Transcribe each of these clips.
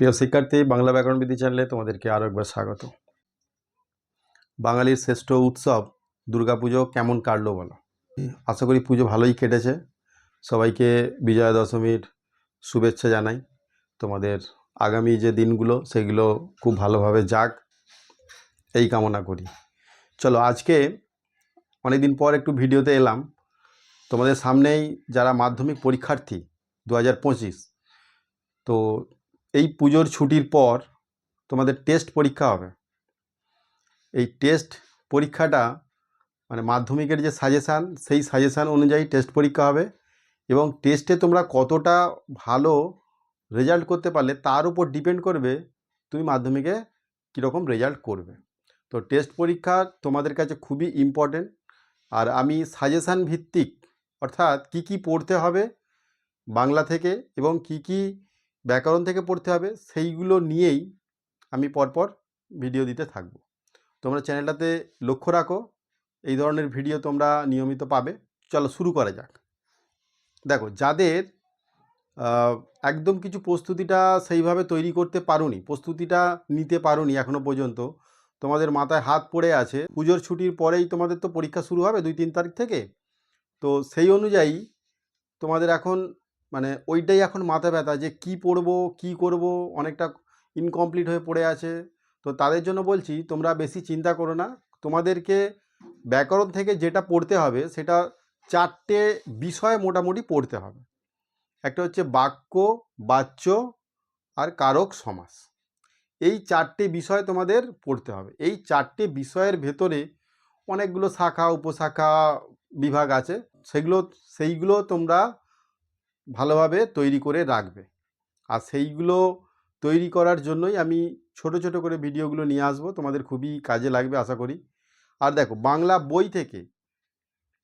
প্রিয় শিক্ষার্থী, বাংলা ব্যাকরণ বিধি চ্যানেলে তোমাদেরকে আরও একবার স্বাগত। বাঙালির শ্রেষ্ঠ উৎসব দুর্গাপুজো কেমন কাটলো বলো? আশা করি পুজো ভালোই কেটেছে। সবাইকে বিজয়া দশমীর শুভেচ্ছা জানাই। তোমাদের আগামী যে দিনগুলো, সেগুলো খুব ভালোভাবে যাক। এই কামনা করি। চলো, আজকে অনেকদিন পর একটু ভিডিওতে এলাম। তোমাদের সামনেই যারা মাধ্যমিক পরীক্ষার্থী, দু হাজার পঁচিশ, তো এই পুজোর ছুটির পর তোমাদের টেস্ট পরীক্ষা হবে। এই টেস্ট পরীক্ষাটা মানে মাধ্যমিকের যে সাজেশান সেই সাজেশান অনুযায়ী টেস্ট পরীক্ষা হবে এবং টেস্টে তোমরা কতটা ভালো রেজাল্ট করতে পারলে তার উপর ডিপেন্ড করবে তুমি মাধ্যমিকে কীরকম রেজাল্ট করবে। তো টেস্ট পরীক্ষা তোমাদের কাছে খুবই ইম্পর্টেন্ট আর আমি সাজেশান ভিত্তিক অর্থাৎ কি কি পড়তে হবে বাংলা থেকে এবং কি কি ব্যাকরণ থেকে পড়তে হবে, সেইগুলো নিয়েই আমি পরপর ভিডিও দিতে থাকব। তোমরা চ্যানেলটাতে লক্ষ্য রাখো, এই ধরনের ভিডিও তোমরা নিয়মিত পাবে। চলো শুরু করা যাক। দেখো, যাদের একদম কিছু প্রস্তুতিটা সেইভাবে তৈরি করতে পারোনি, প্রস্তুতিটা নিতে পারোনি এখনও পর্যন্ত, তোমাদের মাথায় হাত পড়ে আছে, পুজোর ছুটির পরেই তোমাদের তো পরীক্ষা শুরু হবে দুই তিন তারিখ থেকে, তো সেই অনুযায়ী তোমাদের এখন মানে ওইটাই এখন মাথা ব্যথা যে কি পড়ব, কি করব, অনেকটা ইনকমপ্লিট হয়ে পড়ে আছে। তো তাদের জন্য বলছি, তোমরা বেশি চিন্তা করো না। তোমাদেরকে ব্যাকরণ থেকে যেটা পড়তে হবে, সেটা চারটে বিষয় মোটামুটি পড়তে হবে। একটা হচ্ছে বাক্য, বাচ্য আর কারক সমাস। এই চারটে বিষয় তোমাদের পড়তে হবে। এই চারটে বিষয়ের ভেতরে অনেকগুলো শাখা, উপশাখা, বিভাগ আছে। সেগুলো, সেইগুলো তোমরা ভালোভাবে তৈরি করে রাখবে। আর সেইগুলো তৈরি করার জন্যই আমি ছোট ছোট করে ভিডিওগুলো নিয়ে আসব। তোমাদের খুবই কাজে লাগবে, আশা করি। আর দেখো, বাংলা বই থেকে,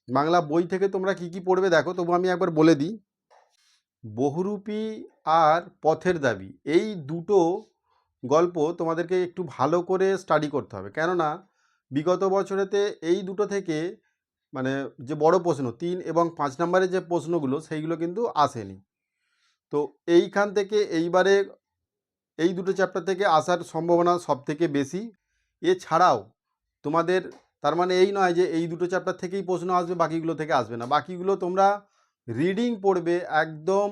বাংলা বই থেকে তোমরা কি কি পড়বে দেখো, তবু আমি একবার বলে দিই। বহুরূপী আর পথের দাবি, এই দুটো গল্প তোমাদেরকে একটু ভালো করে স্টাডি করতে হবে। কেননা, বিগত বছরেতে এই দুটো থেকে মানে যে বড় প্রশ্ন, তিন এবং পাঁচ নম্বরের যে প্রশ্নগুলো সেইগুলো কিন্তু আসেনি। তো এইখান থেকে এইবারে এই দুটো চ্যাপ্টার থেকে আসার সম্ভাবনা সব থেকে বেশি। এছাড়াও তোমাদের, তার মানে এই নয় যে এই দুটো চ্যাপ্টার থেকেই প্রশ্ন আসবে, বাকিগুলো থেকে আসবে না। বাকিগুলো তোমরা রিডিং পড়বে একদম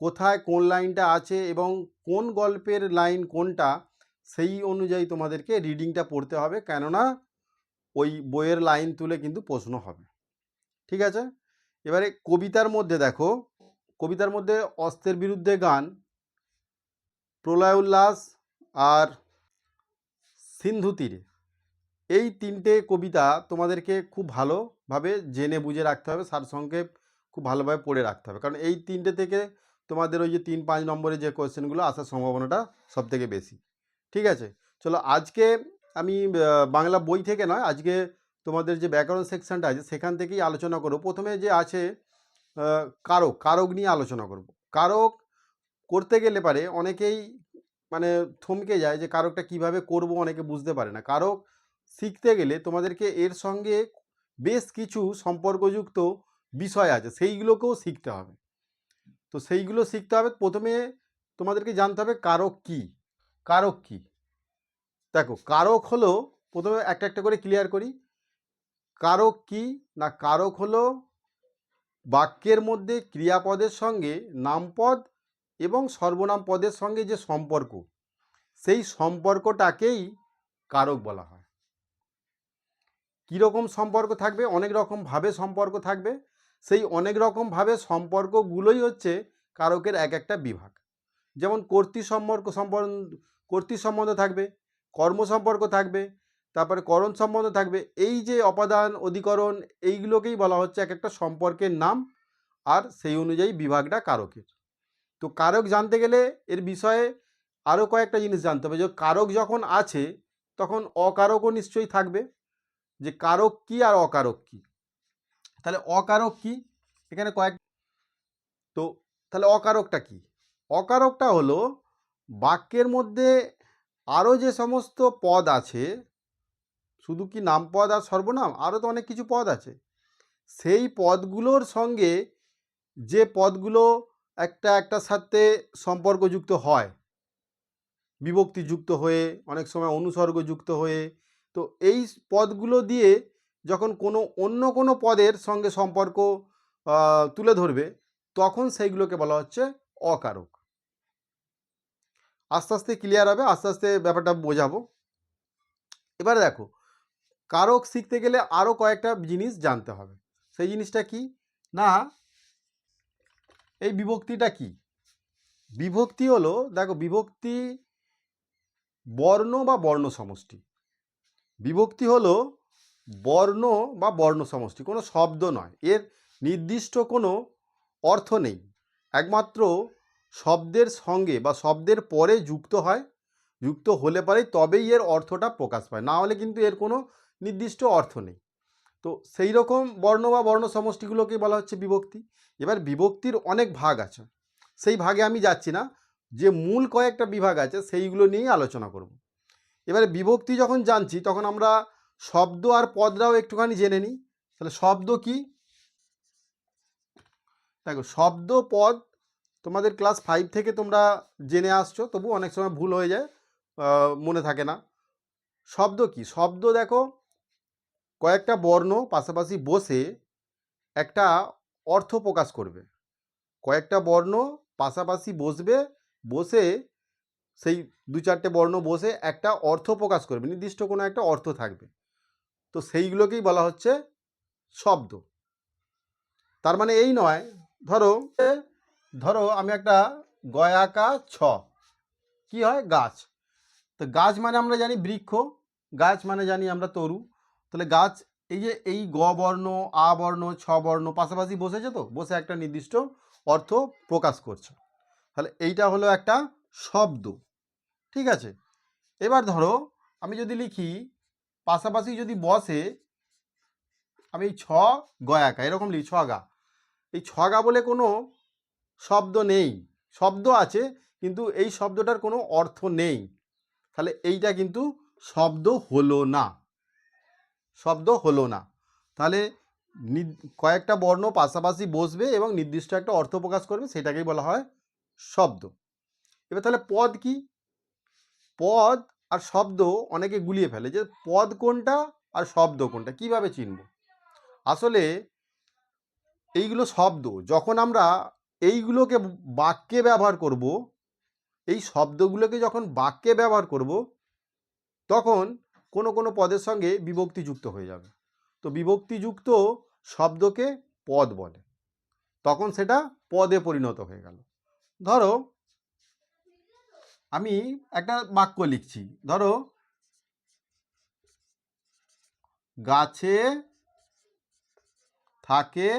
কোথায় কোন লাইনটা আছে এবং কোন গল্পের লাইন কোনটা, সেই অনুযায়ী তোমাদেরকে রিডিংটা পড়তে হবে। কেননা ওই বইয়ের লাইন তুলে কিন্তু প্রশ্ন হবে। ঠিক আছে? এবারে কবিতার মধ্যে দেখো, কবিতার মধ্যে অস্ত্রের বিরুদ্ধে গান প্রলয় উল্লাস আর সিন্ধু তীরে। এই তিনটে কবিতা তোমাদেরকে খুব ভালোভাবে জেনে বুঝে রাখতে হবে সারসংক্ষেপ খুব ভালোভাবে পড়ে রাখতে হবে। কারণ এই তিনটে থেকে তোমাদের ওই যে তিন পাঁচ নম্বরে যে কোয়েশ্চেনগুলো আসার সম্ভাবনাটা সব থেকে বেশি। ঠিক আছে? চলো আজকে আমি বাংলা বই থেকে নয়, আজকে তোমাদের যে ব্যাকরণ সেকশনটা আছে, সেখান থেকেই আলোচনা করব। প্রথমে যে আছে কারক কারক নিয়ে আলোচনা করব। কারক করতে গেলে পারে, অনেকেই মানে থমকে যায় যে কারকটা কীভাবে করব, অনেকে বুঝতে পারে না। কারক শিখতে গেলে তোমাদেরকে এর সঙ্গে বেশ কিছু সম্পর্কযুক্ত বিষয় আছে, সেইগুলোকেও শিখতে হবে। তো সেইগুলো শিখতে হবে। প্রথমে তোমাদেরকে জানতে হবে কারক কি কারক কি। দেখো, কারক হলো প্রথমে একটা একটা করে ক্লিয়ার করি। কারক কি? না, কারক হলো বাক্যের মধ্যে ক্রিয়াপদের সঙ্গে নামপদ এবং সর্বনাম পদের সঙ্গে যে সম্পর্ক, সেই সম্পর্কটাকেই কারক বলা হয়। কীরকম সম্পর্ক থাকবে? অনেক রকমভাবে সম্পর্ক থাকবে। সেই অনেক রকমভাবে সম্পর্কগুলোই হচ্ছে কারকের এক একটা বিভাগ। যেমন কর্তৃ সম্পর্ক সম্পর্ক কর্তৃ সম্বন্ধ থাকবে কর্ম সম্পর্ক থাকবে, তারপরে করণ সম্বন্ধ থাকবে, এই যে অপাদান, অধিকরণ, এইগুলোকেই বলা হচ্ছে এক একটা সম্পর্কের নাম আর সেই অনুযায়ী বিভাগটা কারকের। তো কারক জানতে গেলে এর বিষয়ে আরও কয়েকটা জিনিস জানতে হবে, যে কারক যখন আছে, তখন অকারকও নিশ্চয়ই থাকবে, যে কারক কি আর অকারক কি? তাহলে অকারক কি? এখানে কয়েক তো তাহলে অকারকটা কি? অকারকটা হলো বাক্যের মধ্যে আরও যে সমস্ত পদ আছে, শুধু কি নাম পদ আর সর্বনাম? আরও তো অনেক কিছু পদ আছে। সেই পদগুলোর সঙ্গে যে পদগুলো একটা একটার সাথে সম্পর্কযুক্ত হয় বিভক্তি যুক্ত হয়ে, অনেক সময় অনুসর্গ যুক্ত হয়ে, তো এই পদগুলো দিয়ে যখন কোনো অন্য কোনো পদের সঙ্গে সম্পর্ক তুলে ধরবে, তখন সেইগুলোকে বলা হচ্ছে অকারক। আস্তে আস্তে ক্লিয়ার হবে, আস্তে আস্তে ব্যাপারটা বোঝাবো। এবারে দেখো, কারক শিখতে গেলে আরও কয়েকটা জিনিস জানতে হবে। সেই জিনিসটা কি? না, এই বিভক্তিটা কি? বিভক্তি হলো, দেখো বিভক্তি বর্ণ বা বর্ণ সমষ্টি বিভক্তি হলো বর্ণ বা বর্ণ সমষ্টি কোনো শব্দ নয়। এর নির্দিষ্ট কোনো অর্থ নেই। একমাত্র শব্দের সঙ্গে বা শব্দের পরে যুক্ত হয়, যুক্ত হলে পরে তবেই এর অর্থটা প্রকাশ পায়। না হলে কিন্তু এর কোনো নির্দিষ্ট অর্থ নেই। তো সেই রকম বর্ণ বা বর্ণ সমষ্টিগুলোকে বলা হচ্ছে বিভক্তি। এবার বিভক্তির অনেক ভাগ আছে। সেই ভাগে আমি যাচ্ছি না। যে মূল কয়েকটা বিভাগ আছে সেইগুলো নিয়েই আলোচনা করব। এবারে বিভক্তি যখন জানছি, তখন আমরা শব্দ আর পদরাও একটুখানি জেনে নিই। তাহলে শব্দ কি? দেখো, শব্দ, পদ তোমাদের ক্লাস ফাইভ থেকে তোমরা জেনে আসছো তবু অনেক সময় ভুল হয়ে যায় মনে থাকে না। শব্দ কি? শব্দ দেখো, কয়েকটা বর্ণ পাশাপাশি বসে একটা অর্থ প্রকাশ করবে। কয়েকটা বর্ণ পাশাপাশি বসবে, বসে সেই দু চারটে বর্ণ বসে একটা অর্থ প্রকাশ করবে, নির্দিষ্ট কোনো একটা অর্থ থাকবে। তো সেইগুলোকেই বলা হচ্ছে শব্দ। তার মানে এই নয়, ধরো ধরো আমি একটা গয়াকা ছ। কি হয়? গাছ। তো গাছ মানে আমরা জানি বৃক্ষ, গাছ মানে জানি আমরা তরু। তাহলে গাছ, এই যে এই গ বর্ণ, আ বর্ণ, ছ বর্ণ পাশাপাশি বসেছে তো? বসে একটা নির্দিষ্ট অর্থ প্রকাশ করছে। তাহলে এইটা হলো একটা শব্দ। ঠিক আছে? এবার ধরো আমি যদি লিখি, পাশাপাশি যদি বসে, আমি ছ গয়াকা এরকম লিখি ছগা এই ছ ছগা বলে কোনো শব্দ নেই। শব্দ আছে, কিন্তু এই শব্দটার কোনো অর্থ নেই। তাহলে এইটা কিন্তু শব্দ হলো না। শব্দ হলো না। তাহলে কয়েকটা বর্ণ পাশাপাশি বসবে এবং নির্দিষ্ট একটা অর্থ প্রকাশ করবে, সেটাকেই বলা হয় শব্দ। এবার তাহলে পদ কি? পদ আর শব্দ অনেকে গুলিয়ে ফেলে যে পদ কোনটা আর শব্দ কোনটা, কীভাবে চিনব? আসলে এইগুলো শব্দ, যখন আমরা এইগুলোকে বাক্যে ব্যবহার করব, এই শব্দগুলোকে যখন বাক্যে ব্যবহার করব, তখন কোনো কোনো পদের সঙ্গে বিভক্তি যুক্ত হয়ে যাবে। তো বিভক্তিযুক্ত শব্দকে পদ বলে। তখন সেটা পদে পরিণত হয়ে গেল। ধরো, আমি একটা বাক্য লিখছি। ধরো, গাছে থাকে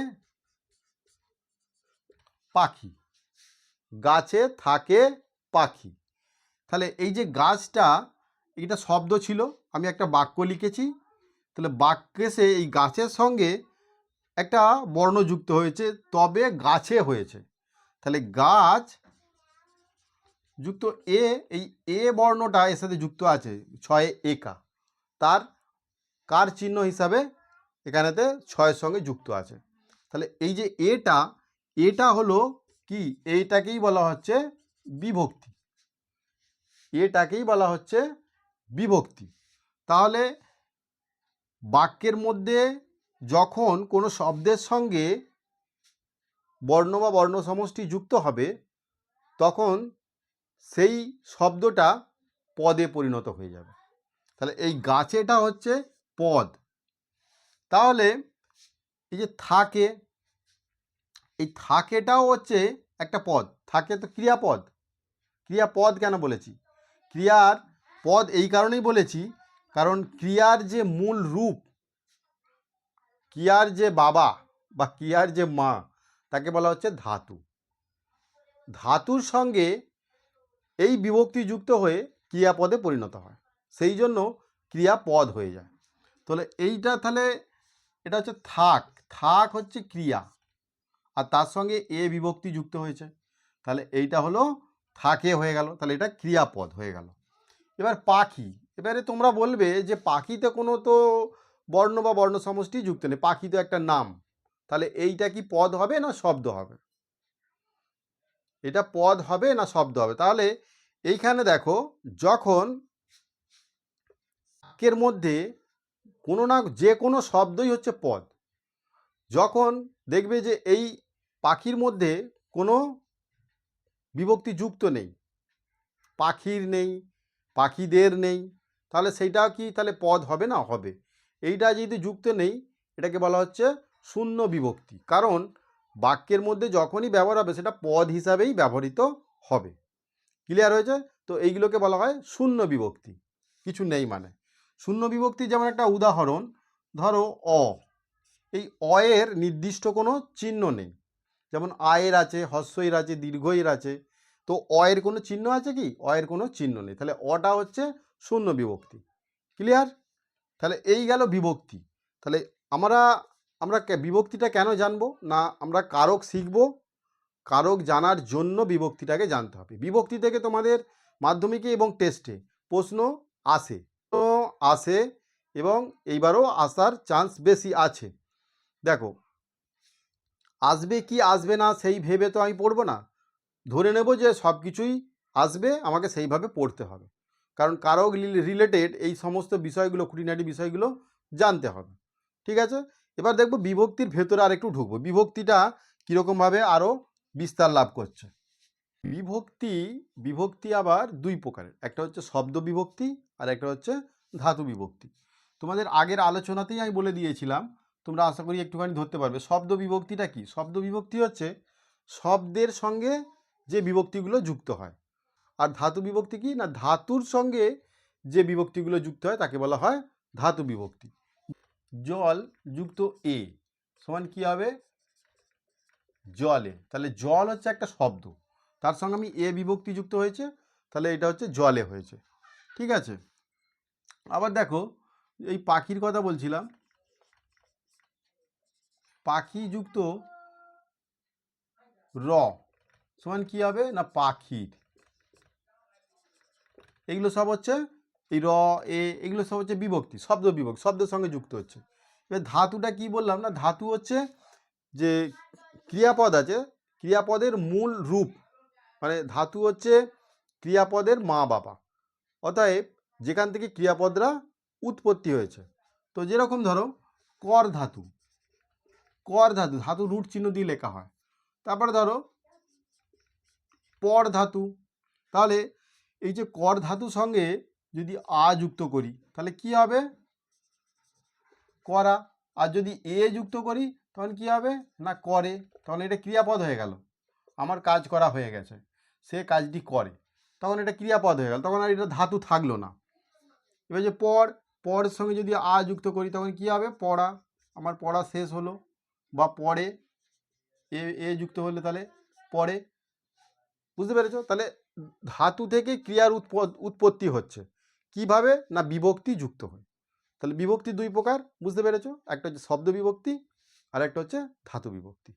পাখি। গাছে থাকে পাখি। তাহলে এই যে গাছটা, এটা শব্দ ছিল, আমি একটা বাক্য লিখেছি। তাহলে বাক্যে সে এই গাছের সঙ্গে একটা বর্ণ যুক্ত হয়েছে, তবে গাছে হয়েছে। তাহলে গাছ যুক্ত এ, এই এ বর্ণটা এর সাথে যুক্ত আছে, ছয় একা। তার কার চিহ্ন হিসাবে এখানেতে ছয়ের সঙ্গে যুক্ত আছে। তাহলে এই যে এটা এটা হলো কি? এইটাকেই বলা হচ্ছে বিভক্তি। এটাকেই বলা হচ্ছে বিভক্তি। তাহলে বাক্যের মধ্যে যখন কোনো শব্দের সঙ্গে বর্ণ বা বর্ণ সমষ্টি যুক্ত হবে, তখন সেই শব্দটা পদে পরিণত হয়ে যাবে। তাহলে এই গাছেটা হচ্ছে পদ। তাহলে এই যে থাকে এই থাকেটাও হচ্ছে একটা পদ। থাকে তো ক্রিয়াপদ। ক্রিয়াপদ কেন বলেছি? ক্রিয়ার পদ এই কারণেই বলেছি, কারণ ক্রিয়ার যে মূল রূপ, ক্রিয়ার যে বাবা বা ক্রিয়ার যে মা, তাকে বলা হচ্ছে ধাতু। ধাতুর সঙ্গে এই বিভক্তি যুক্ত হয়ে ক্রিয়াপদে পরিণত হয়। সেই জন্য ক্রিয়াপদ হয়ে যায়। তাহলে এইটা তাহলে, এটা হচ্ছে থাক। থাক হচ্ছে ক্রিয়া। আর তার সঙ্গে এ বিভক্তি যুক্ত হয়েছে। তাহলে এইটা হলো থাকে হয়ে গেল। তাহলে এটা ক্রিয়াপদ হয়ে গেল। এবার পাখি। এবারে তোমরা বলবে যে পাখিতে কোনো তো বর্ণ বা বর্ণ সমষ্টি যুক্ত নেই। পাখি তো একটা নাম। তাহলে এইটা কি পদ হবে না শব্দ হবে? এটা পদ হবে না শব্দ হবে? তাহলে এইখানে দেখো, যখন বাক্যের মধ্যে কোনো না যে কোনো শব্দই হচ্ছে পদ। যখন দেখবে যে এই পাখির মধ্যে কোনো বিভক্তি যুক্ত নেই। পাখির নেই, পাখিদের নেই, তাহলে সেইটা কি তাহলে পদ হবে না? হবে। এইটা যদি যুক্ত নেই, এটাকে বলা হচ্ছে শূন্য বিভক্তি। কারণ বাক্যের মধ্যে যখনই ব্যবহার হবে, সেটা পদ হিসাবেই ব্যবহৃত হবে। ক্লিয়ার হয়েছে? তো এইগুলোকে বলা হয় শূন্য বিভক্তি। কিছু নেই মানে। শূন্য বিভক্তি যেমন একটা উদাহরণ, ধরো অ। এই অয়ের নির্দিষ্ট কোনো চিহ্ন নেই। যেমন আয়ের আছে হস্যের আছে দীর্ঘয়ের আছে, তো অয়ের কোনো চিহ্ন আছে কি? অয়ের কোনো চিহ্ন নেই। তাহলে অটা হচ্ছে শূন্য বিভক্তি। ক্লিয়ার তাহলে এই গেল বিভক্তি। তাহলে আমরা আমরা বিভক্তিটা কেন জানব? না, আমরা কারক শিখব। কারক জানার জন্য বিভক্তিটাকে জানতে হবে। বিভক্তি থেকে তোমাদের মাধ্যমিকে এবং টেস্টে প্রশ্ন আসে। আসে এবং এইবারও আসার চান্স বেশি আছে। দেখো আসবে কি আসবে না সেই ভেবে তো আমি পড়ব না। ধরে নেব যে সব কিছুই আসবে, আমাকে সেইভাবে পড়তে হবে। কারণ কারক রিলেটেড এই সমস্ত বিষয়গুলো, খুঁটিনাটি বিষয়গুলো জানতে হবে। ঠিক আছে? এবার দেখব বিভক্তির ভেতরে আর একটু ঢুকবো। বিভক্তিটা কীরকমভাবে আরও বিস্তার লাভ করছে। বিভক্তি বিভক্তি আবার দুই প্রকারের। একটা হচ্ছে শব্দ বিভক্তি আর একটা হচ্ছে ধাতু বিভক্তি। তোমাদের আগের আলোচনাতেই আমি বলে দিয়েছিলাম তোমরা আশা করি একটুখানি ধরতে পারবে। শব্দ বিভক্তিটা কি? শব্দ বিভক্তি হচ্ছে শব্দের সঙ্গে যে বিভক্তিগুলো যুক্ত হয়। আর ধাতু বিভক্তি কি? না, ধাতুর সঙ্গে যে বিভক্তিগুলো যুক্ত হয় তাকে বলা হয় ধাতু বিভক্তি। জল যুক্ত এ সমান কি হবে? জলে। তাহলে জল হচ্ছে একটা শব্দ। তার সঙ্গে আমি এ বিভক্তি যুক্ত হয়েছে, তাহলে এটা হচ্ছে জলে হয়েছে। ঠিক আছে? আবার দেখো, এই পাখির কথা বলছিলাম। পাখি যুক্ত র। সমান কি হবে? না পাখির এগুলো সব হচ্ছে এই র, এ, এগুলো সব হচ্ছে বিভক্তি, শব্দ বিভক্তি, শব্দের সঙ্গে যুক্ত হচ্ছে। এবার ধাতুটা কি বললাম না? ধাতু হচ্ছে যে ক্রিয়াপদ আছে, ক্রিয়াপদের মূল রূপ। মানে ধাতু হচ্ছে ক্রিয়াপদের মা বাবা। অতএব যেখান থেকে ক্রিয়াপদরা উৎপত্তি হয়েছে। তো যেরকম ধরো, কর ধাতু। কর ধাতু ধাতু রুট চিহ্ন দিয়ে লেখা হয়। তারপরে ধরো, পর ধাতু। তাহলে এই যে কর ধাতুর সঙ্গে যদি আ যুক্ত করি, তাহলে কি হবে? করা। আর যদি এ যুক্ত করি, তখন কি হবে? না, করে। তখন এটা ক্রিয়াপদ হয়ে গেল। আমার কাজ করা হয়ে গেছে। সে কাজটি করে। তখন এটা ক্রিয়াপদ হয়ে গেল। তখন আর এটা ধাতু থাকল না। এবার যে পর, পরের সঙ্গে যদি আ যুক্ত করি, তখন কি হবে? পড়া। আমার পড়া শেষ হলো। বা পরে এ এ যুক্ত হলে তাহলে পরে। বুঝতে পেরেছ? তাহলে ধাতু থেকে ক্রিয়ার উৎপ- উৎপত্তি হচ্ছে। কীভাবে? না বিভক্তি যুক্ত হয়। তাহলে বিভক্তি দুই প্রকার, বুঝতে পেরেছ? একটা হচ্ছে শব্দ বিভক্তি, আর একটা হচ্ছে ধাতু বিভক্তি।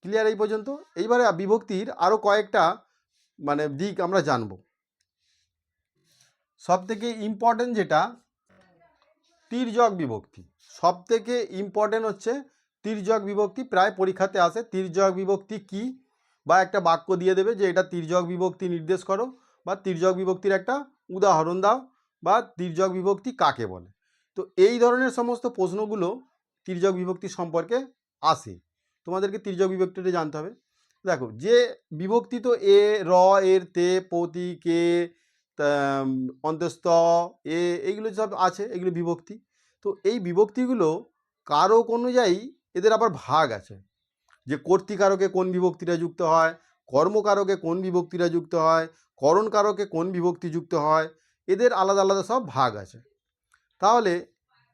ক্লিয়ার এই পর্যন্ত? এইবারে বিভক্তির আরও কয়েকটা মানে দিক আমরা জানব। সব থেকে ইম্পর্টেন্ট যেটা, তির্যক বিভক্তি। সব থেকে ইম্পর্টেন্ট হচ্ছে তির্যক বিভক্তি প্রায় পরীক্ষাতে আসে। তির্যক বিভক্তি কি? বা একটা বাক্য দিয়ে দেবে যে এটা তির্যক বিভক্তি নির্দেশ করো বা তির্যক বিভক্তির একটা উদাহরণ দাও বা তির্যক বিভক্তি কাকে বলে। তো এই ধরনের সমস্ত প্রশ্নগুলো তির্যক বিভক্তি সম্পর্কে আসে। তোমাদেরকে তির্যক বিভক্তিটা জানতে হবে। দেখো যে বিভক্তি তো এ র এর তে পতি কে তাম, অন্তস্থ এ এইগুলো সব আছে এগুলো বিভক্তি। তো এই বিভক্তিগুলো কারক অনুযায়ী এদের আবার ভাগ আছে। যে কর্তৃকারকে কোন বিভক্তিটা যুক্ত হয়, কর্মকারকে কোন বিভক্তিটা যুক্ত হয়, করণকারকে কোন বিভক্তি যুক্ত হয়, এদের আলাদা আলাদা সব ভাগ আছে। তাহলে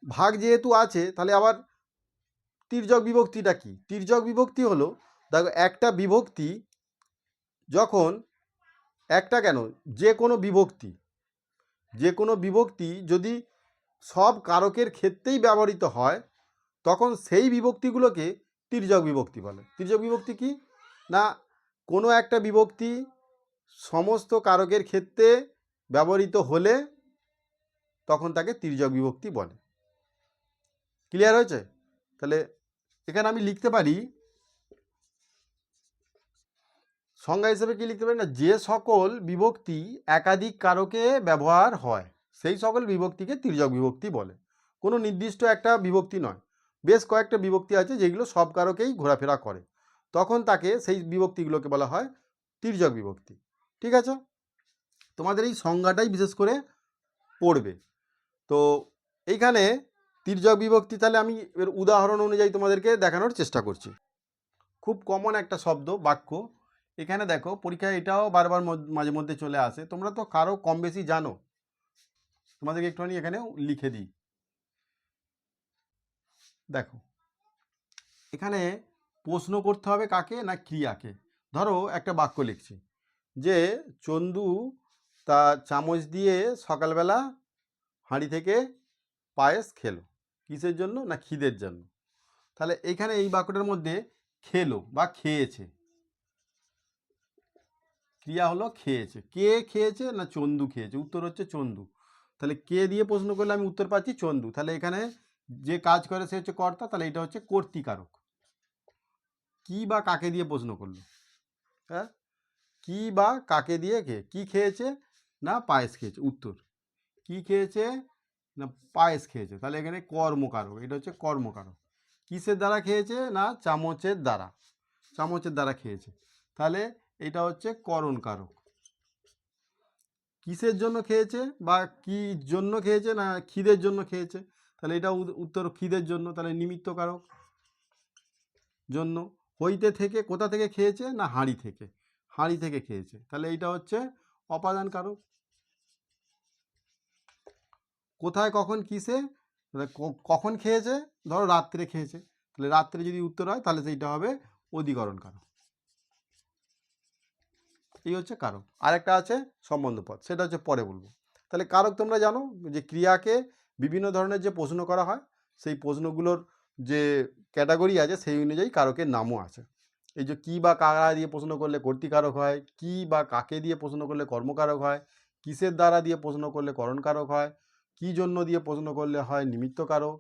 ভাগ যেহেতু আছে, তাহলে আবার তির্যক বিভক্তিটা কি? তির্যক বিভক্তি হলো, দেখো একটা বিভক্তি যখন একটা কেন? যে কোনো বিভক্তি, যে কোনো বিভক্তি যদি সব কারকের ক্ষেত্রেই ব্যবহৃত হয় তখন সেই বিভক্তিগুলোকে তির্যক বিভক্তি বলে। তির্যক বিভক্তি কি? না, কোনো একটা বিভক্তি সমস্ত কারকের ক্ষেত্রে ব্যবহৃত হলে তখন তাকে তির্যক বিভক্তি বলে। ক্লিয়ার হয়েছে? তাহলে এখানে আমি লিখতে পারি, সংজ্ঞা হিসেবে কি লিখতে পারি? না, যে সকল বিভক্তি একাধিক কারকে ব্যবহার হয়, সেই সকল বিভক্তিকে তির্যক বিভক্তি বলে। কোনো নির্দিষ্ট একটা বিভক্তি নয়। বেশ কয়েকটা বিভক্তি আছে যেগুলো সব কারকেই ঘোরাফেরা করে। তখন তাকে সেই বিভক্তিগুলোকে বলা হয় তির্যক বিভক্তি। ঠিক আছে? তোমাদের এই সংজ্ঞাটাই বিশেষ করে পড়বে। তো এইখানে তির্যক বিভক্তি তাহলে আমি এর উদাহরণ অনুযায়ী তোমাদেরকে দেখানোর চেষ্টা করছি। খুব কমন একটা শব্দ, বাক্য। এখানে দেখো, পরীক্ষায় এটাও বারবার মাঝে মধ্যে চলে আসে। তোমরা তো কারও কম বেশি জানো। তোমাদেরকে একটুখানি এখানে লিখে দিই। দেখো। এখানে প্রশ্ন করতে হবে কাকে না ক্রিয়াকে? ধরো একটা বাক্য লিখছি। যে চন্দু তা চামচ দিয়ে সকালবেলা হাঁড়ি থেকে পায়েস খেলো। কিসের জন্য না খিদের জন্য? তাহলে এখানে এই বাক্যটার মধ্যে খেলো বা খেয়েছে। ক্রিয়া হলো খেয়েছে। কে খেয়েছে না চন্দু খেয়েছে? উত্তর হচ্ছে চন্দু। তাহলে কে দিয়ে প্রশ্ন করলে আমি উত্তর পাচ্ছি? চন্দু। তাহলে এখানে যে কাজ করে সে হচ্ছে কর্তা, তাহলে এটা হচ্ছে কর্তিকারক। কি বা কাকে দিয়ে প্রশ্ন করল? হ্যাঁ? কি বা কাকে দিয়ে খেয়ে কি খেয়েছে না পায়েস খেয়েছে? উত্তর। কি খেয়েছে না পায়েস খেয়েছে? তাহলে এখানে কর্মকারক, এটা হচ্ছে কর্মকারক। কিসের দ্বারা খেয়েছে না চামচের দ্বারা? চামচের দ্বারা খেয়েছে। তাহলে এটা হচ্ছে করণকারক। কিসের জন্য খেয়েছে বা কি জন্য খেয়েছে না খিদের জন্য খেয়েছে? তাহলে এটা উত্তর খিদের জন্য, তাহলে নিমিত্তকারক জন্য। হইতে থেকে কোথা থেকে খেয়েছে না হাঁড়ি থেকে? হাঁড়ি থেকে খেয়েছে। তাহলে এইটা হচ্ছে অপাদান কারক কোথায়, কখন, কিসে? কখন খেয়েছে? ধরো রাত্রে খেয়েছে। তাহলে রাত্রে যদি উত্তর হয়, তাহলে সেইটা হবে অধিকরণ কারক এই হচ্ছে কারক। আরেকটা আছে সম্বন্ধ পদ সেটা হচ্ছে পরে বলব। তাহলে কারক তোমরা জানো যে ক্রিয়াকে বিভিন্ন ধরনের যে প্রশ্ন করা হয়, সেই প্রশ্নগুলোর যে ক্যাটাগরি আছে, সেই অনুযায়ী কারকের নামও আছে এই যে কি বা কারা দিয়ে প্রশ্ন করলে কর্তিকারক হয়, কি বা কাকে দিয়ে প্রশ্ন করলে কর্মকারক হয়, কিসের দ্বারা দিয়ে প্রশ্ন করলে করণকারক হয়, কি জন্য দিয়ে প্রশ্ন করলে হয় নিমিত্তকারক,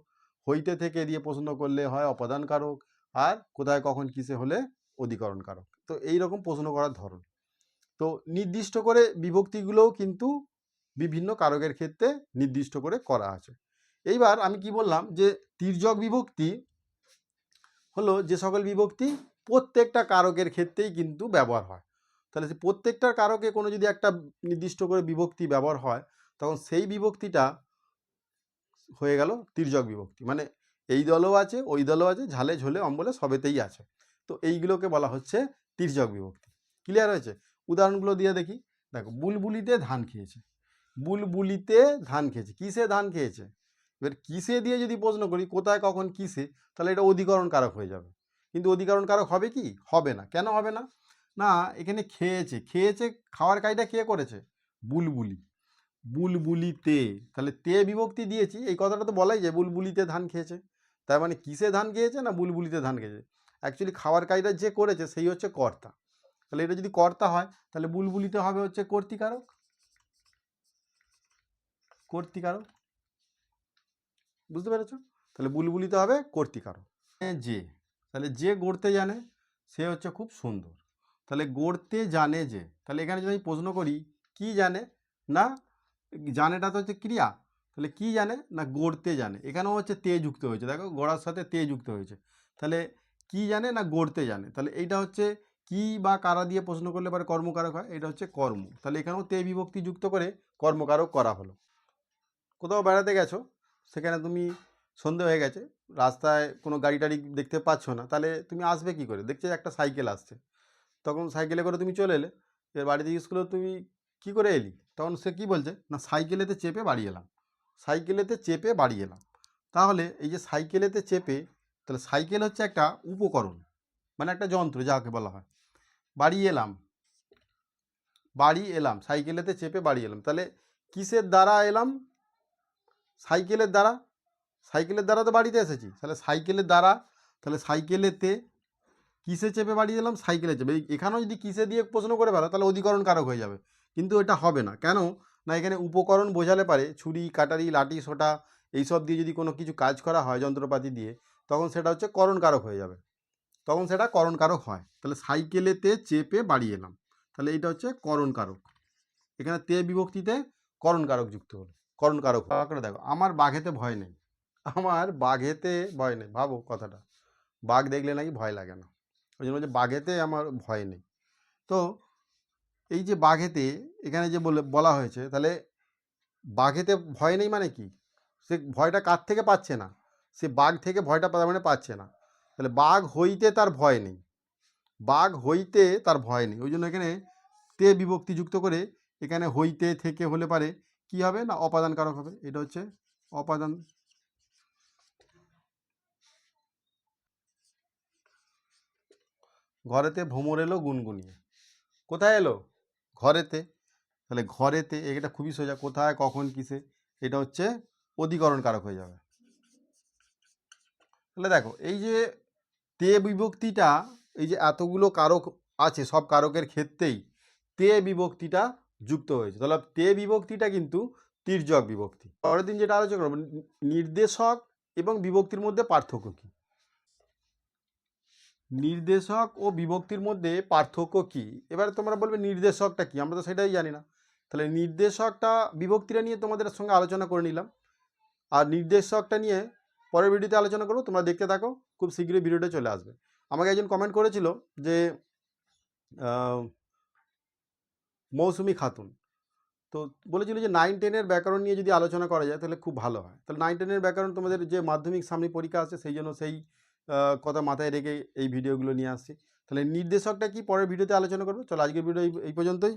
হইতে থেকে দিয়ে প্রশ্ন করলে হয় অপদানকারক আর কোথায় কখন কিসে হলে অধিকরণকারক। তো এই রকম প্রশ্ন করার ধরন। তো নির্দিষ্ট করে বিভক্তিগুলোও কিন্তু বিভিন্ন কারকের ক্ষেত্রে নির্দিষ্ট করে করা আছে। এইবার আমি কি বললাম যে, তির্যক বিভক্তি হলো যে সকল বিভক্তি প্রত্যেকটা কারকের ক্ষেত্রেই কিন্তু ব্যবহার হয়। তাহলে সে প্রত্যেকটার কারকে কোনো যদি একটা নির্দিষ্ট করে বিভক্তি ব্যবহার হয়, তখন সেই বিভক্তিটা হয়ে গেল তির্যক বিভক্তি। মানে এই দলও আছে, ওই দলও আছে, ঝালে ঝোলে অম্বলে সবেতেই আছে। তো এইগুলোকে বলা হচ্ছে তির্যক বিভক্তি। ক্লিয়ার হয়েছে? উদাহরণগুলো দিয়ে দেখি। দেখো, বুলবুলিতে ধান খেয়েছে। বুলবুলিতে ধান খেয়েছে। কিসে ধান খেয়েছে? এবার কিসে দিয়ে যদি প্রশ্ন করি, কোথায়, কখন, কিসে, তাহলে এটা অধিকরণ কারক হয়ে যাবে। কিন্তু অধিকরণ কারক হবে কি? হবে না। কেন হবে না? না, এখানে খেয়েছে। খেয়েছে, খাওয়ার কাজটা কে করেছে? বুলবুলি। বুলবুলিতে, তাহলে তে বিভক্তি দিয়েছি। এই কথাটা তো বলাই যায়, বুলবুলিতে ধান খেয়েছে। তার মানে কিসে ধান খেয়েছে না বুলবুলিতে ধান খেয়েছে? অ্যাকচুয়ালি খাওয়ার কাজটা যে করেছে, সেই হচ্ছে কর্তা। তাহলে এটা যদি কর্তা হয়, তাহলে বুলবুলিতে হবে হচ্ছে কর্তিকারক? কর্তিকারক। বুঝতে পেরেছ? তাহলে বুলবুলিতে হবে কর্তিকারক। এ যে, তাহলে যে গড়তে জানে, সে হচ্ছে খুব সুন্দর। তাহলে গড়তে জানে যে, তাহলে এখানে যদি আমি প্রশ্ন করি, কি জানে? না, জানেটা তো হচ্ছে ক্রিয়া। তাহলে কি জানে? না, গড়তে জানে। এখানেও হচ্ছে তে যুক্ত হয়েছে। দেখো, গড়ার সাথে তে যুক্ত হয়েছে। তাহলে কি জানে? না, গড়তে জানে। তাহলে এইটা হচ্ছে কি বা কারা দিয়ে প্রশ্ন করলে পরে কর্মকারক হয়? এটা হচ্ছে কর্ম। তাহলে এখানেও তে বিভক্তি যুক্ত করে কর্মকারক করা হলো। কোথাও বেড়াতে গেছো? সেখানে তুমি সন্ধে হয়ে গেছে, রাস্তায় কোনো গাড়ি টাড়ি দেখতে পাচ্ছ না, তাহলে তুমি আসবে কি করে? দেখছ একটা সাইকেল আসছে। তখন সাইকেলে করে তুমি চলে এলে এবার বাড়িতে স্কুলে তুমি কি করে এলি? তখন সে কি বলছে? না, সাইকেলেতে চেপে বাড়ি এলাম। সাইকেলেতে চেপে বাড়ি এলাম। তাহলে এই যে সাইকেলেতে চেপে, তাহলে সাইকেল হচ্ছে একটা উপকরণ মানে একটা যন্ত্র যাকে বলা হয়। বাড়ি এলাম বাড়ি এলাম, সাইকেলেতে চেপে বাড়ি এলাম। তাহলে কিসের দ্বারা এলাম? সাইকেলের দ্বারা সাইকেলের দ্বারা তো বাড়িতে এসেছি। তাহলে সাইকেলের দ্বারা, তাহলে সাইকেলেতে কিসে চেপে বাড়ি এলাম? সাইকেলে চেপে। এখানেও যদি কিসে দিয়ে প্রশ্ন করে ফেলো, তাহলে অধিকরণ কারক হয়ে যাবে। কিন্তু এটা হবে না। কেন? না, এখানে উপকরণ বোঝালে পারে। ছুরি, কাটারি, লাঠি, সোটা এইসব দিয়ে যদি কোনো কিছু কাজ করা হয় যন্ত্রপাতি দিয়ে, তখন সেটা হচ্ছে করণ কারক হয়ে যাবে। তখন সেটা করণ কারক হয়। তাহলে সাইকেলেতে চেপে বাড়িয়ে এলাম। তাহলে এইটা হচ্ছে করণ কারক এখানে তে বিভক্তিতে করণ কারক যুক্ত হলো। করণ কারক করে দেখো, আমার বাঘেতে ভয় নেই। আমার বাঘেতে ভয় নেই। ভাবো কথাটা। বাঘ দেখলে নাকি ভয় লাগে না। ওই জন্য যে বাঘেতে আমার ভয় নেই। তো এই যে বাঘেতে, এখানে যে বলে, বলা হয়েছে, তাহলে বাঘেতে ভয় নেই মানে কি? সে ভয়টা কার থেকে পাচ্ছে না? সে বাঘ থেকে ভয়টা মানে পাচ্ছে না। তাহলে বাঘ হইতে তার ভয় নেই। বাঘ হইতে তার ভয় নেই। ওই জন্য এখানে তে বিভক্তি যুক্ত করে এখানে হইতে, থেকে হলে পারে। কি হবে না অপাদান কারক হবে? এটা হচ্ছে অপাদান ঘরেতে ভ্রমর এলো গুনগুনিয়ে কোথায় এলো? ঘরেতে। তাহলে ঘরেতে, এটা খুবই সোজা, কোথায়, কখন, কিসে? এটা হচ্ছে অধিকরণ কারক হয়ে যাবে। তাহলে দেখো, এই যে তে বিভক্তিটা, এই যে এতগুলো কারক আছে, সব কারকের ক্ষেত্রেই, তে বিভক্তিটা যুক্ত হয়েছে। তাহলে তে বিভক্তিটা কিন্তু তির্যক বিভক্তি। পরের দিন যেটা আলোচনা করব, নির্দেশক এবং বিভক্তির মধ্যে পার্থক্য কী? নির্দেশক ও বিভক্তির মধ্যে পার্থক্য কী? এবারে তোমরা বলবে নির্দেশকটা কি? আমরা তো সেটাই জানি না। তাহলে নির্দেশকটা বিভক্তিটা নিয়ে তোমাদের সঙ্গে আলোচনা করে নিলাম। আর নির্দেশকটা নিয়ে পরের ভিডিওতে আলোচনা করব। তোমরা দেখতে থাকো, খুব শীঘ্রই ভিডিওটা চলে আসবে। আমাকে একজন কমেন্ট করেছিল যে মৌসুমি খাতুন। তো বলেছিল যে নাইন টেনের ব্যাকরণ নিয়ে যদি আলোচনা করা যায় তাহলে খুব ভালো হয়। তাহলে নাইন টেনের ব্যাকরণ তোমাদের যে মাধ্যমিক সামনে পরীক্ষা আছে সেই জন্য সেই কথা মাথায় রেখে এই ভিডিওগুলো নিয়ে আসছি। তাহলে নির্দেশকটা কি পরের ভিডিওতে আলোচনা করব? চলো আজকের ভিডিও এই পর্যন্তই।